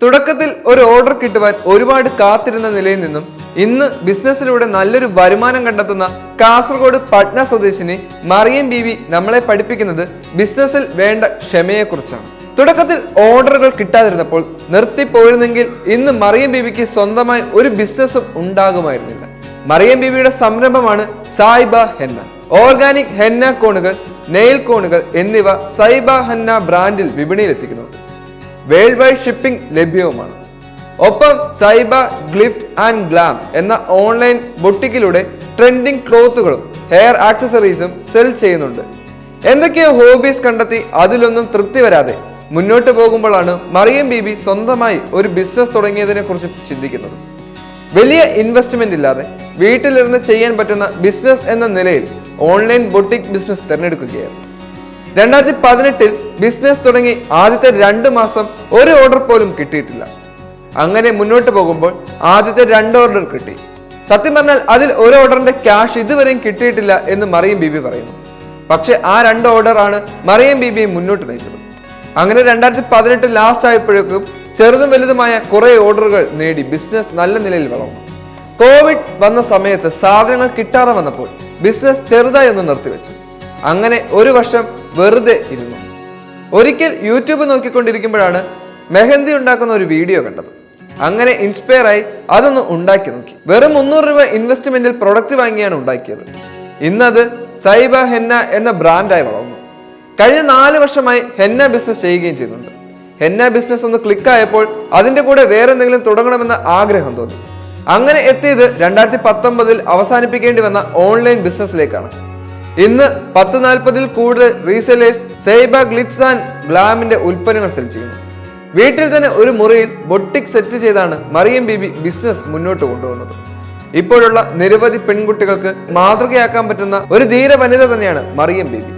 തുടക്കത്തിൽ ഒരു ഓർഡർ കിട്ടുവാൻ ഒരുപാട് കാത്തിരുന്ന നിലയിൽ നിന്നും ഇന്ന് ബിസിനസ്സിലൂടെ നല്ലൊരു വരുമാനം കണ്ടെത്തുന്ന കാസർഗോഡ് പട്ന സ്വദേശിനി മറിയം ബീവി നമ്മളെ പഠിപ്പിക്കുന്നത് ബിസിനസ്സിൽ വേണ്ട ക്ഷമയെക്കുറിച്ചാണ്. തുടക്കത്തിൽ ഓർഡറുകൾ കിട്ടാതിരുന്നപ്പോൾ നിർത്തിപ്പോയിരുന്നെങ്കിൽ ഇന്ന് മറിയം ബീവിക്ക് സ്വന്തമായി ഒരു ബിസിനസ്സും ഉണ്ടാകുമായിരുന്നില്ല. മറിയം ബീവിയുടെ സംരംഭമാണ് സായിബ ഹെന്ന. ഓർഗാനിക് ഹെന്ന കോണുകൾ നെയിൽ കോണുകൾ എന്നിവ സൈബ ഹെന്ന ബ്രാൻഡിൽ വിപണിയിലെത്തിക്കുന്നു. വേൾഡ് വൈഡ് ഷിപ്പിംഗ് ലഭ്യവുമാണ്. ഒപ്പം സൈബ ഗ്ലിഫ്റ്റ് ആൻഡ് ഗ്ലാം എന്ന ഓൺലൈൻ ബൊട്ടിക്കിലൂടെ ട്രെൻഡിങ് ക്ലോത്തുകളും ഹെയർ ആക്സസറീസും സെൽ ചെയ്യുന്നുണ്ട്. എന്തൊക്കെയോ ഹോബീസ് കണ്ടെത്തി അതിലൊന്നും തൃപ്തി വരാതെ മുന്നോട്ട് പോകുമ്പോഴാണ് മറിയം ബീബി സ്വന്തമായി ഒരു ബിസിനസ് തുടങ്ങിയതിനെ കുറിച്ച് ചിന്തിക്കുന്നത്. വലിയ ഇൻവെസ്റ്റ്മെന്റ് ഇല്ലാതെ വീട്ടിലിരുന്ന് ചെയ്യാൻ പറ്റുന്ന ബിസിനസ് എന്ന നിലയിൽ ഓൺലൈൻ ബൊട്ടിക് ബിസിനസ് തിരഞ്ഞെടുക്കുകയായിരുന്നു രണ്ടായിരത്തി പതിനെട്ടിൽ ബിസിനസ് തുടങ്ങി ആദ്യത്തെ രണ്ട് മാസം ഒരു ഓർഡർ പോലും കിട്ടിയിട്ടില്ല. അങ്ങനെ മുന്നോട്ട് പോകുമ്പോൾ ആദ്യത്തെ രണ്ട് ഓർഡർ കിട്ടി. സത്യം പറഞ്ഞാൽ അതിൽ ഒരു ഓർഡറിന്റെ ക്യാഷ് ഇതുവരെയും കിട്ടിയിട്ടില്ല എന്ന് മറിയം ബീബി പറയുന്നു. പക്ഷെ ആ രണ്ട് ഓർഡർ ആണ് മറിയം ബീബിയെ മുന്നോട്ട് നയിച്ചത്. അങ്ങനെ രണ്ടായിരത്തി പതിനെട്ട് ലാസ്റ്റ് ആയപ്പോഴേക്കും ചെറുതും വലുതുമായ കുറെ ഓർഡറുകൾ നേടി ബിസിനസ് നല്ല നിലയിൽ വളർന്നു. കോവിഡ് വന്ന സമയത്ത് സാധനങ്ങൾ കിട്ടാതെ വന്നപ്പോൾ ബിസിനസ് ചെറുതായി ഒന്ന് നിർത്തിവെച്ചു. അങ്ങനെ ഒരു വർഷം വെറുതെ ഇരുന്നു. ഒരിക്കൽ യൂട്യൂബ് നോക്കിക്കൊണ്ടിരിക്കുമ്പോഴാണ് മെഹന്തി ഉണ്ടാക്കുന്ന ഒരു വീഡിയോ കണ്ടത്. അങ്ങനെ ഇൻസ്പയർ ആയി അതൊന്ന് ഉണ്ടാക്കി നോക്കി. വെറും മുന്നൂറ് രൂപ ഇൻവെസ്റ്റ്മെന്റിൽ പ്രൊഡക്റ്റ് വാങ്ങിയാണ് ഉണ്ടാക്കിയത്. ഇന്നത് സൈബ ഹെന്ന എന്ന ബ്രാൻഡായി വളർന്നു. കഴിഞ്ഞ നാല് വർഷമായി ഹെന്ന ബിസിനസ് ചെയ്യുകയും ചെയ്യുന്നുണ്ട്. ഹെന്ന ബിസിനസ് ഒന്ന് ക്ലിക്കായപ്പോൾ അതിന്റെ കൂടെ വേറെ എന്തെങ്കിലും തുടങ്ങണമെന്ന ആഗ്രഹം തോന്നി. അങ്ങനെ എത്തിയത് രണ്ടായിരത്തി പത്തൊമ്പതിൽ അവസാനിപ്പിക്കേണ്ടി വന്ന ഓൺലൈൻ ബിസിനസ്സിലേക്കാണ് ഇന്ന് പത്ത് നാൽപ്പതിൽ കൂടുതൽ റീസെല്ലേഴ്സ് സൈബ ഗ്ലിറ്റ്സ് ആൻഡ് ഗ്ലാമിന്റെ ഉൽപ്പന്നങ്ങൾ സെൽ ചെയ്യുന്നു. വീട്ടിൽ തന്നെ ഒരു മുറിയിൽ ബൊട്ടിക് സെറ്റ് ചെയ്താണ് മറിയം ബീബി ബിസിനസ് മുന്നോട്ട് കൊണ്ടുപോകുന്നത്. ഇപ്പോഴുള്ള നിരവധി പെൺകുട്ടികൾക്ക് മാതൃകയാക്കാൻ പറ്റുന്ന ഒരു ധീര വനിത തന്നെയാണ് മറിയം ബീബി.